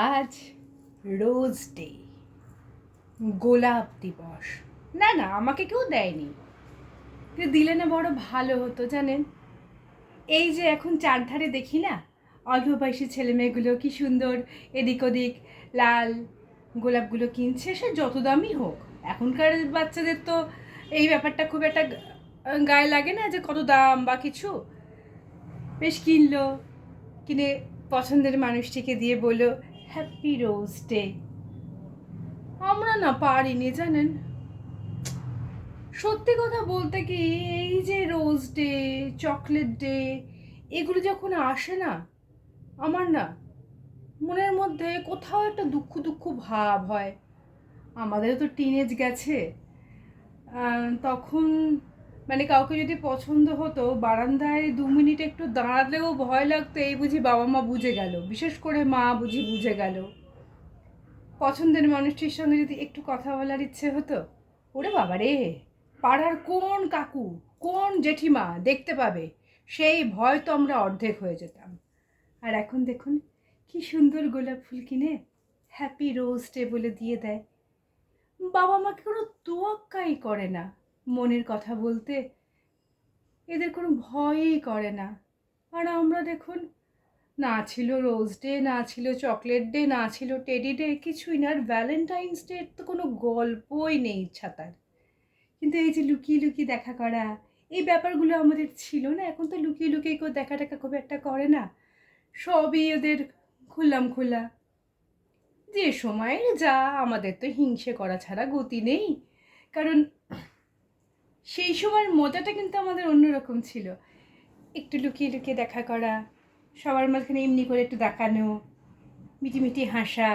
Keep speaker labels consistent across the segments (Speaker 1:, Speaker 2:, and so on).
Speaker 1: আজ rose day. গোলাপ দিবস। না না, আমাকে কেউ দেয়নি। দিলে না বড় ভালো হতো, জানেন? এই যে এখন চারধারে দেখি না, অল্প বয়সী ছেলে মেয়েগুলো কি সুন্দর, এদিক ওদিক লাল গোলাপগুলো কিনছে, সে যত দামই হোক। এখনকার বাচ্চাদের তো এই ব্যাপারটা খুব একটা গায়ে লাগে না যে কত দাম বা কিছু। বেশ কিনলো, কিনে পছন্দের মানুষটিকে দিয়ে বলল হ্যাপি রোজ ডে আমরা না পারিনি, জানেন? সত্যি কথা বলতে কি, এই যে রোজ ডে চকলেট ডে এগুলো যখন আসে না, আমার না মনের মধ্যে কোথাও একটা দুঃখ দুঃখ ভাব হয়। আমাদেরও তো টিনেজ গেছে। তখন মানে কাউকে যদি পছন্দ হতো, বারান্দায় দু মিনিট একটু দাঁড়ালেও ভয় লাগতো, এই বুঝি বাবা মা বুঝে গেল। বিশেষ করে মা বুঝি বুঝে গেল। পছন্দের মানুষটির সঙ্গে যদি একটু কথা বলার ইচ্ছে হতো, ওরে বাবা রে, পাড়ার কোন কাকু, কোন জেঠিমা দেখতে পাবে? সেই ভয় তো আমরা অর্ধেক হয়ে যেতাম। আর এখন দেখুন, কি সুন্দর গোলাপ ফুল কিনে হ্যাপি রোজ ডে বলে দিয়ে দেয়। বাবা মাকে কোনো তোয়াক্কাই করে না। মনের কথা বলতে, এদের কোনো ভয়ই করে না। আর আমরা দেখুন, না ছিল রোজ ডে না ছিল চকলেট ডে না ছিল টেডি ডে কিছুই না। আর ভ্যালেন্টাইন্স ডে তো কোনো গল্পই নেই ইচ্ছা তার। কিন্তু এই যে লুকিয়ে লুকিয়ে দেখা করা, এই ব্যাপারগুলো আমাদের ছিল না। এখন তো লুকিয়ে লুকিয়ে কেউ দেখা টাকা খুব একটা করে না। সবই ওদের খুললাম খোলা। যে সময় যা, আমাদের তো হিংসে করা ছাড়া গতি নেই। কারণ সেই সময়ের মজাটা কিন্তু আমাদের অন্যরকম ছিল। একটু লুকিয়ে লুকিয়ে দেখা করা, সবার মাঝখানে এমনি করে একটু দেখানো, মিটিমিটি হাসা,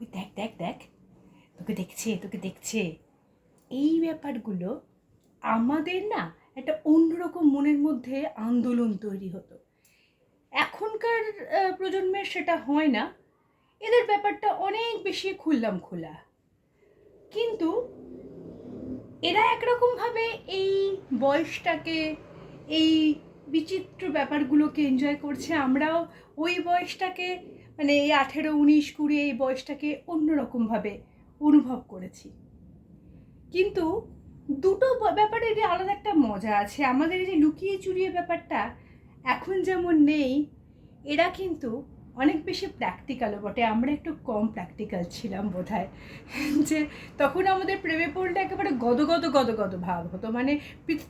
Speaker 1: ওই দেখ দেখ দেখ, তোকে দেখছে তোকে দেখছে। এই ব্যাপারগুলো আমাদের না একটা অন্যরকম মনের মধ্যে আন্দোলন তৈরি হতো। এখনকার প্রজন্মের সেটা হয় না। এদের ব্যাপারটা অনেক বেশি খুললাম খোলা কিন্তু এরা একরকমভাবে এই বয়সটাকে, এই বিচিত্র ব্যাপারগুলোকে এনজয় করছে। আমরাও ওই বয়সটাকে মানে এই আঠেরো, উনিশ, কুড়ি, এই বয়সটাকে অন্যরকমভাবে অনুভব করেছি। কিন্তু দুটো ব- ব্যাপারেরই আলাদা একটা মজা আছে। আমাদের এই যে লুকিয়ে চুরিয়ে ব্যাপারটা এখন যেমন নেই, এরা কিন্তু অনেক বেশি প্র্যাকটিক্যালও বটে। আমরা একটু কম প্র্যাকটিক্যাল ছিলাম বোধহয়। যে তখন আমাদের প্রেমে পড়লে একেবারে গদগদ গদ গদ গদ ভাব হতো। মানে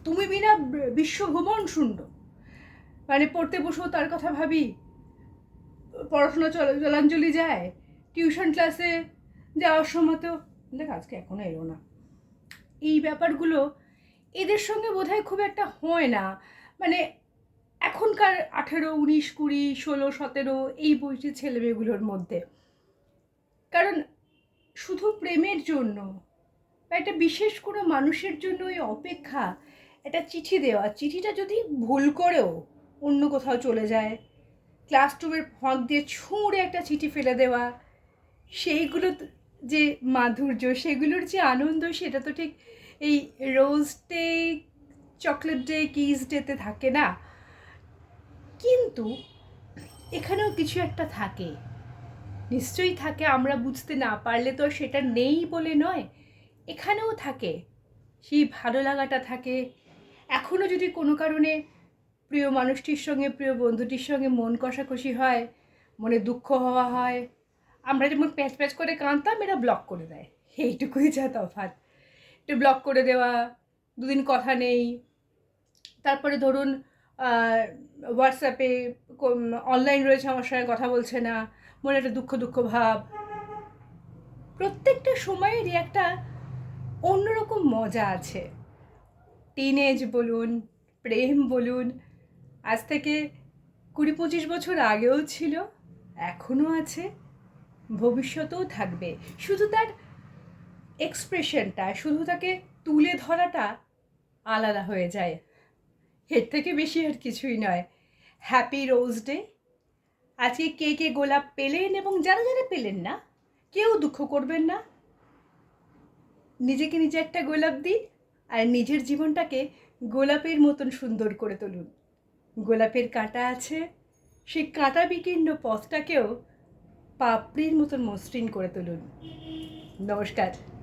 Speaker 1: তুমি বিনা বিশ্বভ্রমণ শূন্য। মানে পড়তে বসেও তার কথা ভাবি, পড়াশোনা চল, জলাঞ্জলি যায় টিউশন ক্লাসে যাওয়ার সময় তো, দেখ আজকে এখনও এলো না। এই ব্যাপারগুলো এদের সঙ্গে বোধহয় খুব একটা হয় না। মানে এখনকার আঠেরো, উনিশ, কুড়ি, ষোলো, সতেরো এই বয়সী ছেলেমেয়েগুলোর মধ্যে। কারণ শুধু প্রেমের জন্য, বা একটা বিশেষ কোনো মানুষের জন্য ওই অপেক্ষা একটা চিঠি দেওয়া। চিঠিটা যদি ভুল করেও অন্য কোথাও চলে যায় ক্লাস টুয়ের ফাঁক দিয়ে ছুঁড়ে একটা চিঠি ফেলে দেওয়া, সেইগুলো যে মাধুর্য, সেগুলোর যে আনন্দ, সেটা তো ঠিক এই rose day, chocolate day, kiss ডেতে থাকে না। কিন্তু এখানেও কিছু একটা থাকে। নিশ্চয়ই থাকে, আমরা বুঝতে না পারলে তো সেটা নেই বলে নয়। এখানেও থাকে, সেই ভালো লাগাটা থাকে। এখনও যদি কোনো কারণে প্রিয় মানুষটির সঙ্গে, প্রিয় বন্ধুটির সঙ্গে মন কষাকষি হয়, মনে দুঃখ হওয়া হয়, আমরা যেমন প্যাচ প্যাচ করে কাঁদতাম, এরা ব্লক করে দেয়। এইটুকুই যা তফাৎ। একটু ব্লক করে দেওয়া, দুদিন কথা নেই, তারপরে ধরুন হোয়াটসঅ্যাপে অনলাইন রয়েছে আমার সঙ্গে কথা বলছে না, মনে একটা দুঃখ দুঃখ ভাব। প্রত্যেকটা সময়েরই একটা অন্যরকম মজা আছে। টিনেজ বলুন, প্রেম বলুন, আজ থেকে কুড়ি পঁচিশ বছর আগেও ছিল এখনও আছে, ভবিষ্যতেও থাকবে। শুধু তার এক্সপ্রেশনটা শুধু তাকে তুলে ধরাটা আলাদা হয়ে যায়। এর থেকে বেশি আর কিছুই নয়। হ্যাপি রোজ ডে আজকে কে কে গোলাপ পেলেন এবং যারা যারা পেলেন না, কেউ দুঃখ করবেন না। নিজেকে নিজে একটা গোলাপ দিন আর নিজের জীবনটাকে গোলাপের মতন সুন্দর করে তুলুন। গোলাপের কাঁটা আছে সেই কাঁটা বিকীর্ণ পথটাকেও পাপড়ির মতন মসৃণ করে তুলুন। নমস্কার।